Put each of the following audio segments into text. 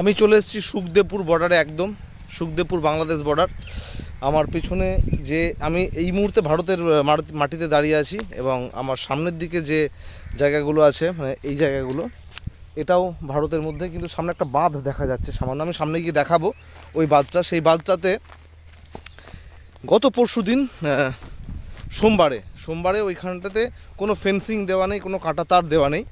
আমি চলে এসেছি সুখদেবপুর বর্ডারে একদম, সুখদেবপুর বাংলাদেশ বর্ডার আমার পিছনে যে, আমি এই মুহূর্তে ভারতের মাটিতে দাঁড়িয়ে আছি এবং আমার সামনের দিকে যে জায়গাগুলো আছে মানে এই জায়গাগুলো, এটাও ভারতের মধ্যে, কিন্তু সামনে একটা বাঁধ দেখা যাচ্ছে সামান্য। আমি সামনে গিয়ে দেখাবো ওই বাঁধটা। সেই বাঁধটাতে গত পরশু দিন সোমবারে সোমবারে ওইখানটাতে কোনো ফেন্সিং দেওয়া নেই, কোনো কাঁটা তার দেওয়া নেই।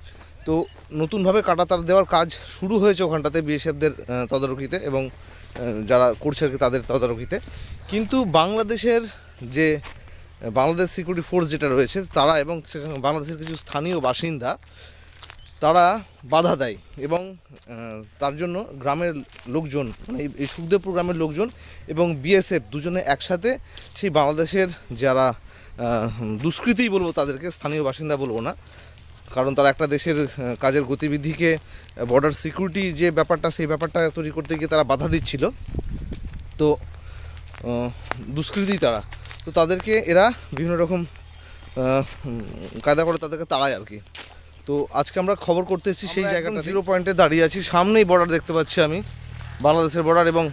তো নতুনভাবে কাঁটা তার দেওয়ার কাজ শুরু হয়েছে ওখানটাতে বিএসএফদের তদারকিতে এবং যারা করছে আর কি তাদের তদারকিতে। কিন্তু বাংলাদেশের যে বাংলাদেশ সিকিউরিটি ফোর্স যেটা রয়েছে তারা এবং সেখানে বাংলাদেশের কিছু স্থানীয় বাসিন্দা তারা বাধা দেয় এবং তার জন্য গ্রামের লোকজন মানে এই- সুখদেবপুর গ্রামের লোকজন এবং বিএসএফ দুজনে একসাথে সেই বাংলাদেশের যারা আহ, দুষ্কৃতী বলব তাদেরকে স্থানীয় বাসিন্দা বলব না কারণ তারা একটা দেশের কাজের গতিবিধিকে বর্ডার সিকিউরিটি যে ব্যাপারটা সেই ব্যাপারটা তৈরি করতে গিয়ে তারা বাধা দিচ্ছিল। তো দুষ্কৃতী তারা। তো তাদেরকে এরা বিভিন্ন রকম কায়দা করে তাদেরকে তাড়ায় আর কি। তো আজকে আমরা খবর করতে এসেছি সেই জায়গাটা জিরো পয়েন্টে দাঁড়িয়ে আছি। সামনেই বর্ডার দেখতে পাচ্ছি আমি। বাংলাদেশের বর্ডার এবং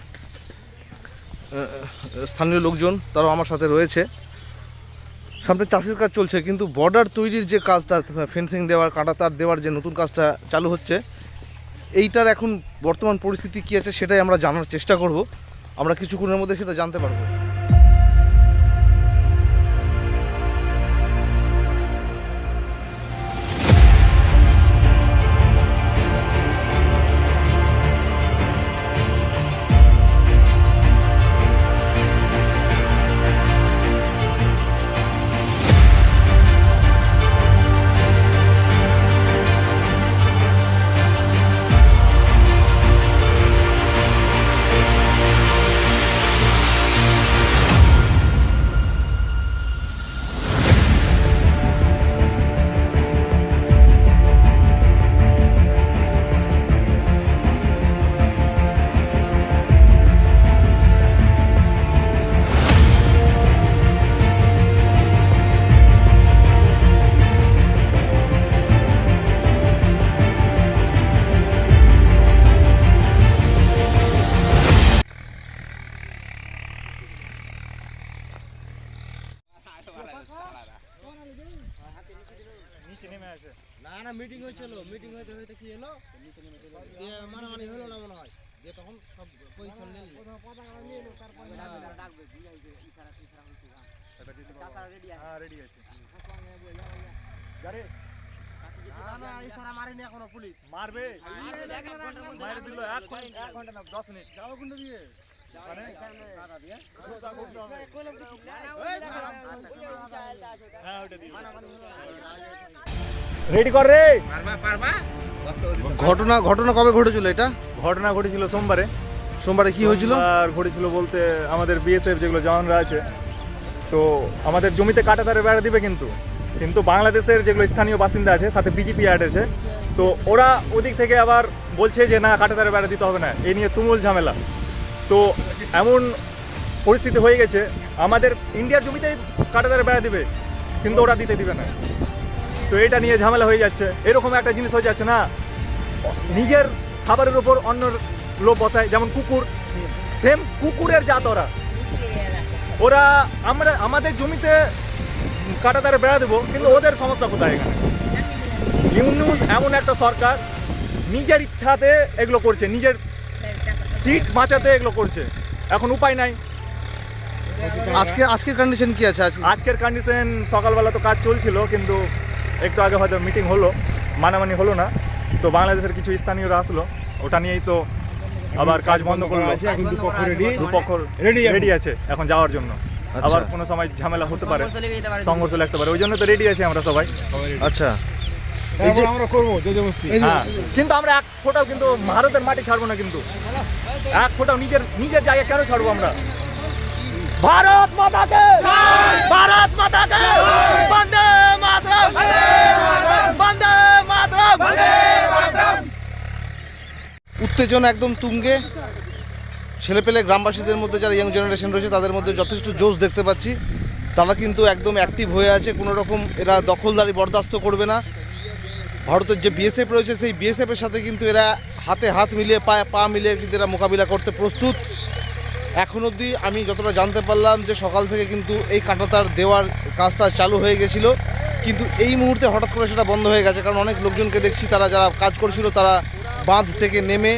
স্থানীয় লোকজন তারাও আমার সাথে রয়েছে। সামনে চাষের কাজ চলছে, কিন্তু বর্ডার তৈরির যে কাজটা ফেন্সিং দেওয়ার, কাঁটা তার দেওয়ার যে নতুন কাজটা চালু হচ্ছে, এইটার এখন বর্তমান পরিস্থিতি কী আছে সেটাই আমরা জানার চেষ্টা করব। আমরা কিছুক্ষণের মধ্যে সেটা জানতে পারব। দিয়ে মানামানি হলো না মনে হয়? দিয়ে তখন সব পজিশন নিল। না না ইশারা মারেনি এখনও পুলিশ মারবে। মার দিল এক ঘণ্টা এক ঘণ্টা না দশ মিনিট। যাও কিন্তু দিয়ে। হ্যাঁ রেডি কর রে। ঘটনা ঘটনা কবে ঘটেছিল এটা? ঘটনা ঘটেছিল সোমবারে। সোমবারে কি হয়েছিল? আর ঘটেছিল বলতে আমাদের বিএসএফ যেগুলো জওয়ানরা আছে তো আমাদের জমিতে কাটাতারে বেড়া দিবে কিন্তু। কিন্তু বাংলাদেশের যেগুলো স্থানীয় বাসিন্দা আছে সাথে বিজেপি অ্যাড আছে তো ওরা ওদিক থেকে আবার বলছে যে না কাটা কাটাতারে বেড়া দিতে হবে না এই নিয়ে তুমুল ঝামেলা। তো এমন পরিস্থিতি হয়ে গেছে আমাদের ইন্ডিয়ার জমিতেই কাটাতারে বেড়া দিবে কিন্তু ওরা দিতে দিবে না। তো এটা নিয়ে ঝামেলা হয়ে যাচ্ছে। এরকম একটা জিনিস হয়ে যাচ্ছে না। নিজের খাবারের উপর অন্য লোভ বসায় যেমন কুকুর। সেম কুকুরের জাত ওরা। ওরা আমরা আমাদের জমিতে কাটাতারে বেড়া দেবো কিন্তু ওদের সমস্যা কোথায় এখানে? ইউনুস এমন একটা সরকার নিজের ইচ্ছাতে এগুলো করছে নিজের সিট বাঁচাতে এগুলো করছে। এখন উপায় নাই। আজকে আজকের কন্ডিশন কি আছে? আজকে আজকের কন্ডিশন সকালবেলা তো কাজ চলছিল কিন্তু একটু আগে হয়তো মিটিং হলো মানামানি হলো না তো বাংলাদেশের কিছু স্থানীয়রা আসলো ওটা নিয়েই তো আবার কাজ বন্ধ করল। দুপক্ষ রেডি রেডি আছে। এখন যাওয়ার জন্য। আবার কোনো সময় ঝামেলা হতে পারে সংঘর্ষ লাগতে পারে। ওই জন্য তো রেডি আছি আমরা সবাই। আচ্ছা। এই যে আমরা করব যে হ্যাঁ কিন্তু আমরা এক ফোটাও কিন্তু ভারতের মাটি ছাড়বো না কিন্তু। এক ফোটাও নিজের নিজের জায়গায় কেন ছাড়বো আমরা? ভারত মাতাকে। ভারত মাতাকে। বন্দে মাতরম। বন্দে মাতরম। উত্তেজনা একদম তুঙ্গে। ছেলেপেলে গ্রামবাসীদের মধ্যে যারা ইয়াং জেনারেশন রয়েছে তাদের মধ্যে যথেষ্ট জোশ দেখতে পাচ্ছি। তারা কিন্তু একদম অ্যাক্টিভ হয়ে আছে কোনো রকম এরা দখলদারি বরদাস্ত করবে না। ভারতের যে বিএসএফ রয়েছে সেই বিএসএফের সাথে কিন্তু এরা হাতে হাত মিলিয়ে পা পা মিলিয়ে কিন্তু এরা মোকাবিলা করতে প্রস্তুত। এখন অবধি আমি যতটা জানতে পারলাম যে সকাল থেকে কিন্তু এই কাঁটাতার দেওয়ার কাজটা চালু হয়ে গেছিল। কিন্তু এই মুহূর্তে হঠাৎ করে সেটা বন্ধ হয়ে গেছে, কারণ অনেক লোকজনকে দেখছি, তারা যারা কাজ করছিল তারা বাঁধ থেকে নেমে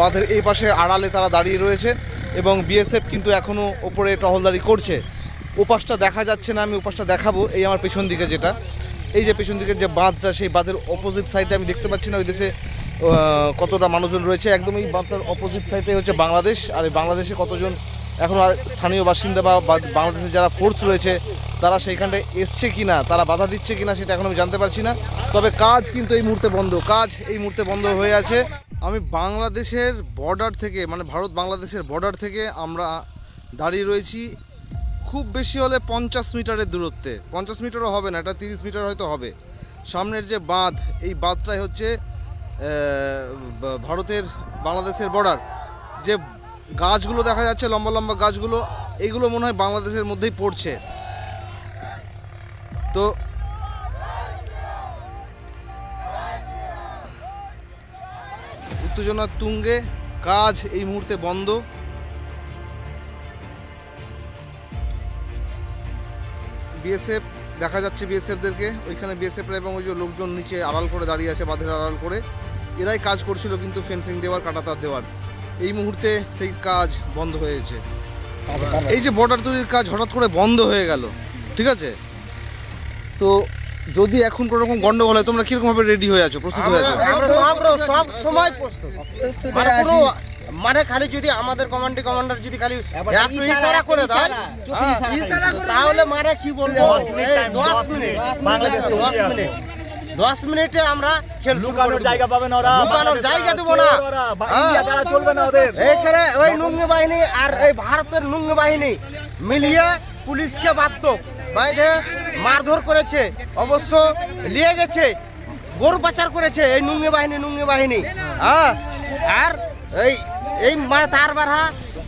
বাঁধের এই পাশে আড়ালে তারা দাঁড়িয়ে রয়েছে এবং বিএসএফ কিন্তু এখনও ওপরে টহলদারি করছে। ওপাশটা দেখা যাচ্ছে না, আমি ওপাশটা দেখাবো, এই আমার পেছন দিকে যেটা। এই যে পেছন দিকে যে বাঁধটা, সেই বাঁধের অপোজিট সাইডে আমি দেখতে পাচ্ছি না, ওই দেশে কতটা মানুষজন রয়েছে? একদম এই বাঁধটার অপোজিট সাইডে হচ্ছে বাংলাদেশ। আর এই বাংলাদেশে কতজন এখন স্থানীয় বাসিন্দা বা বাংলাদেশের যারা ফোর্স রয়েছে, তারা সেইখানটায় এসছে কি না তারা বাধা দিচ্ছে কিনা সেটা এখন আমি জানতে পারছি না। তবে কাজ কিন্তু এই মুহূর্তে বন্ধ। কাজ এই মুহূর্তে বন্ধ হয়ে আছে। আমি বাংলাদেশের বর্ডার থেকে মানে ভারত বাংলাদেশের বর্ডার থেকে আমরা দাঁড়িয়ে রয়েছি খুব বেশি হলে পঞ্চাশ মিটারের দূরত্বে। পঞ্চাশ মিটারও হবে না, এটা তিরিশ মিটার হয়তো হবে। সামনের যে বাঁধ, এই বাঁধটাই হচ্ছে ভারতের, বাংলাদেশের বর্ডার যে গাছগুলো দেখা যাচ্ছে, লম্বা লম্বা গাছগুলো এইগুলো মনে হয় বাংলাদেশের মধ্যেই পড়ছে। তো উত্তেজনার তুঙ্গে, কাজ এই মুহূর্তে বন্ধ। বিএসএফ দেখা যাচ্ছে বিএসএফদেরকে ওইখানে বিএসএফরা এবং ওই যে লোকজন নিচে আড়াল করে দাঁড়িয়ে আছে, বাঁধের আড়াল করে। এরাই কাজ করছিল কিন্তু ফেন্সিং দেওয়ার কাটাতার দেওয়ার। এই মুহূর্তে সেই কাজ বন্ধ হয়েছে। এই যে বর্ডার তৈরির কাজ হঠাৎ করে বন্ধ হয়ে গেল ঠিক আছে? তো যদি এখন কোনো রকম গন্ডগোল হয় তোমরা কীরকম ভাবে রেডি হয়ে আছো প্রস্তুত হয়ে আছো? সব সব সময় প্রস্তুত। মানে মানে খালি যদি আমাদের কমান্ডি কমান্ডার যদি খালি একটু ইশারা করে দেয় হ্যাঁ, তাহলে মানে কি বলব? এই দশ মিনিট। বাংলাদেশ তো দশ উড়িয়ে মিনিট। দশ মিনিটে আমরা খেল লুকানোর জায়গা পাবে না ওরা লুকানোর জায়গা দেবো না। ওরা, হ্যাঁ। ইন্ডিয়া ছাড়া চলবে না ওদের। এইখানে ওই নুঙ্গি বাহিনী আর এই ভারতের নুঙ্গি বাহিনী মিলিয়ে পুলিশকে বাধ্য। বাইরে মারধর করেছে। অবশ্য নিয়ে গেছে গরু পাচার করেছে এই নুঙ্গি বাহিনী নুঙ্গি বাহিনী। হ্যাঁ আর এই এই মানে তার বাড়া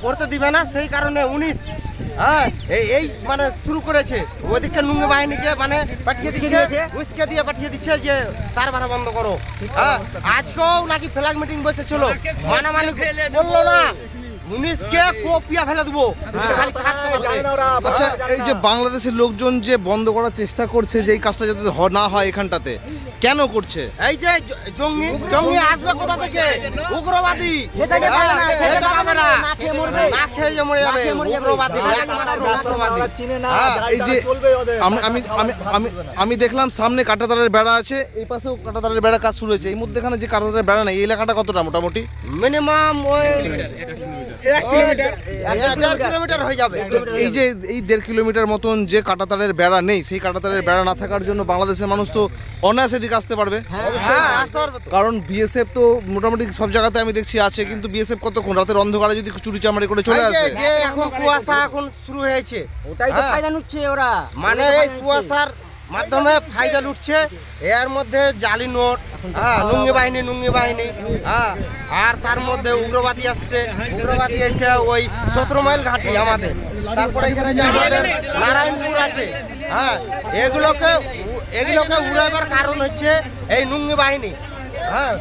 করতে দিবে না সেই কারণে উনিশ হ্যাঁ এই এই মানে শুরু করেছে। ওদিকে নুঙ্গি বাহিনীকে মানে পাঠিয়ে দিচ্ছে উস্কে দিয়ে পাঠিয়ে দিচ্ছে যে তার ভাড়া বন্ধ করো। হ্যাঁ আজকেও নাকি ফ্ল্যাগ মিটিং বসেছিল। মানামানি বলল না। মুনিশকে কোপিয়া ফেলে দেবো। না ওরা, আচ্ছা এই যে বাংলাদেশের লোকজন যে বন্ধ করার চেষ্টা করছে যে এই কাজটা যাতে না হয় এখানটাতে কেন করছে? এই যে জঙ্গি জঙ্গি আসবে কোথা থেকে? উগ্রবাদী। খেতে খেতে হ্যাঁ, পাবে না, খেতে খেতে পাবে পাবে না। না, না খেয়ে মরবে। না খেয়ে মরে যাবে। খেয়ে মরে যাবে। উগ্রবাদী। জানে না, একমাত্র রাস্তা উগ্রবাদী চিনে না, হ্যাঁ, এই যে আমি আমি আমি আমি আমি দেখলাম সামনে কাঁটাতারের বেড়া আছে এই পাশেও কাঁটাতারের বেড়া কাজ শুরু হয়েছে। এই মধ্যেখানে যে কাঁটাতারের বেড়া নেই এই এলাকাটা কতটা মোটামুটি? মিনিমাম ওই কিলোমিটার হয়ে যাবে। এই যে এই দেড় কিলোমিটার মতন যে কাঁটাতারের বেড়া নেই সেই কাঁটাতারের বেড়া না থাকার জন্য বাংলাদেশের মানুষ তো অনায়াসে দিকে আসতে পারবে। হ্যাঁ আসতে পারবে তো। কারণ বিএসএফ তো মোটামুটি সব জায়গাতে আমি দেখছি আছে কিন্তু বিএসএফ কতক্ষণ? রাতের অন্ধকারে যদি চুরি চামারি করে চলে আসে। যে এখন কুয়াশা এখন শুরু হয়েছে। ওটাই তো হ্যাঁ। ফায়দা নিচ্ছে ওরা। মানে এই কুয়াশার মাধ্যমে ফায়দা লুটছে এর মধ্যে জালি নোট হ্যাঁ লুঙ্গি বাহিনী লুঙ্গি বাহিনী হ্যাঁ আর তার মধ্যে উগ্রবাদী আসছে। উগ্রবাদী এসে ওই সতেরো মাইল ঘাটি আমাদের। তারপরে এখানে যে আমাদের নারায়ণপুর আছে হ্যাঁ এগুলোকে এগুলোকে উড়াবার কারণ হচ্ছে এই লুঙ্গি বাহিনী হ্যাঁ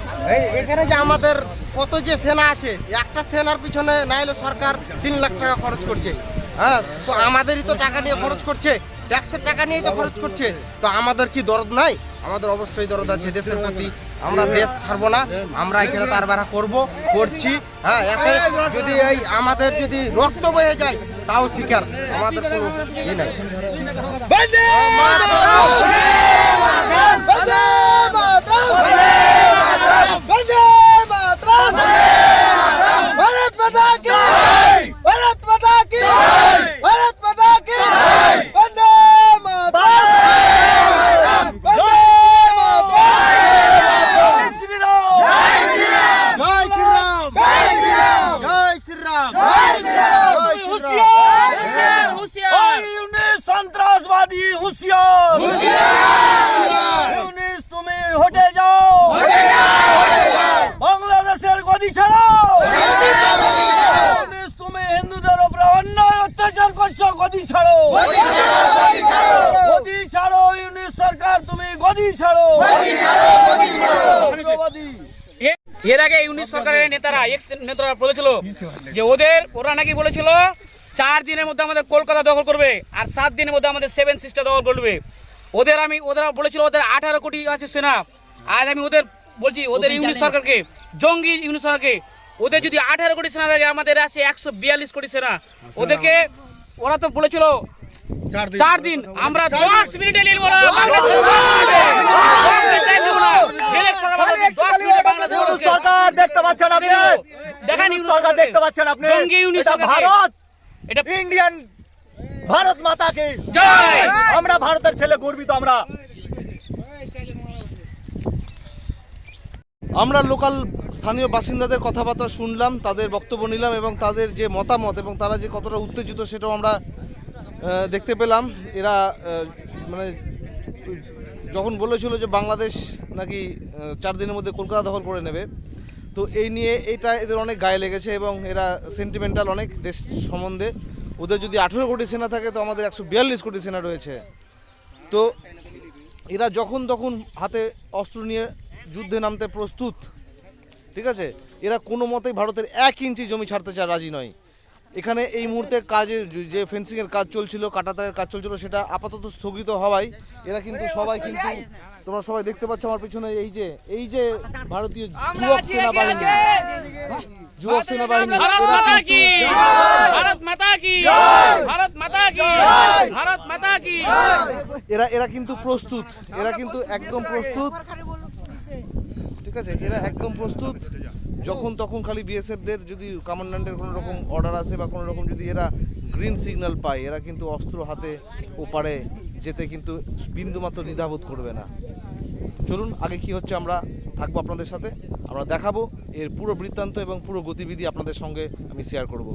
এখানে যে আমাদের কত যে সেনা আছে, একটা সেনার পিছনে না সরকার তিন লাখ টাকা খরচ করছে হ্যাঁ তো আমাদেরই তো টাকা নিয়ে খরচ করছে। ট্যাক্সের টাকা নিয়েই তো খরচ করছে। তো আমাদের কি দরদ নাই? আমাদের অবশ্যই দরদ আছে দেশের প্রতি। আমরা দেশ ছাড়বো না। আমরা এখানে তার বেড়া করব, করছি। হ্যাঁ এতে যদি এই আমাদের যদি রক্ত বয়ে যায়, তাও শিকার। আমাদের কোনো বাংলাদেশের ছাড়ো। তুমি হিন্দুদের উপরে অন্যায় অত্যাচার করছ, গদি ছাড়ো। গদি ছাড়ো, ইউনিস সরকার, তুমি গদি ছাড়ো। এর আগে ইউনিট সরকারের নেতারা এক্স নেতারা বলেছিল যে ওদের, ওরা নাকি বলেছিল, চার দিনের মধ্যে আমাদের কলকাতা দখল করবে আর সাত দিনের মধ্যে আমাদের সেভেন সিস্টার দখল করবে ওদের আমি, ওদের বলেছিল, ওদের আঠারো কোটি আছে সেনা। আজ আমি ওদের বলছি, ওদের ইউনিট সরকারকে জঙ্গি ইউনিট সরকারকে ওদের যদি আঠারো কোটি সেনা থাকে আমাদের আছে একশো বিয়াল্লিশ কোটি সেনা। ওদেরকে ওরা তো বলেছিল চার দিন। আমরা দশ মিনিটে সরকার দেখতে পাচ্ছেন আপনি? দেখান সরকার দেখতে পাচ্ছেন আপনি? ভারত। এটা ইন্ডিয়ান ভারত মাতাকে। জয়! আমরা ভারতের ছেলে গর্বিত আমরা। আমরা লোকাল স্থানীয় বাসিন্দাদের কথাবার্তা শুনলাম, তাদের বক্তব্য নিলাম এবং তাদের যে মতামত এবং তারা যে কতটা উত্তেজিত সেটাও আমরা দেখতে পেলাম। এরা মানে যখন বলেছিল যে বাংলাদেশ নাকি চার দিনের মধ্যে কলকাতা দখল করে নেবে, তো এই নিয়ে এটা এদের অনেক গায়ে লেগেছে এবং এরা সেন্টিমেন্টাল অনেক দেশ সম্বন্ধে। ওদের যদি আঠেরো কোটি সেনা থাকে তো আমাদের একশো বিয়াল্লিশ কোটি সেনা রয়েছে। তো এরা যখন তখন হাতে অস্ত্র নিয়ে যুদ্ধে নামতে প্রস্তুত। ঠিক আছে? এরা কোনো মতেই ভারতের এক ইঞ্চি জমি ছাড়তে চায় রাজি নয়। এখানে এই মুহূর্তে কাজে যে- ফেন্সিংয়ের কাজ চলছিল কাটাতারের কাজ চলছিল সেটা আপাতত স্থগিত হওয়ায় এরা কিন্তু সবাই কিন্তু তোমরা সবাই দেখতে পাচ্ছ আমার পিছনে এই যে এই যে ভারতীয় যুবক সেনাবাহিনী। যুবক সেনাবাহিনী। এরা এরা কিন্তু প্রস্তুত। এরা কিন্তু একদম প্রস্তুত। ঠিক আছে, এরা একদম প্রস্তুত। যখন তখন খালি বিএসএফদের যদি কমান্ড্যান্টের কোনো রকম অর্ডার আসে বা কোনো রকম যদি এরা গ্রিন সিগন্যাল পায়, এরা কিন্তু অস্ত্র হাতে ওপারে যেতে কিন্তু বিন্দুমাত্র দ্বিধাবোধ করবে না। চলুন, আগে কি হচ্ছে আমরা থাকব আপনাদের সাথে। আমরা দেখাবো এর পুরো বৃত্তান্ত এবং পুরো গতিবিধি আপনাদের সঙ্গে আমি শেয়ার করব।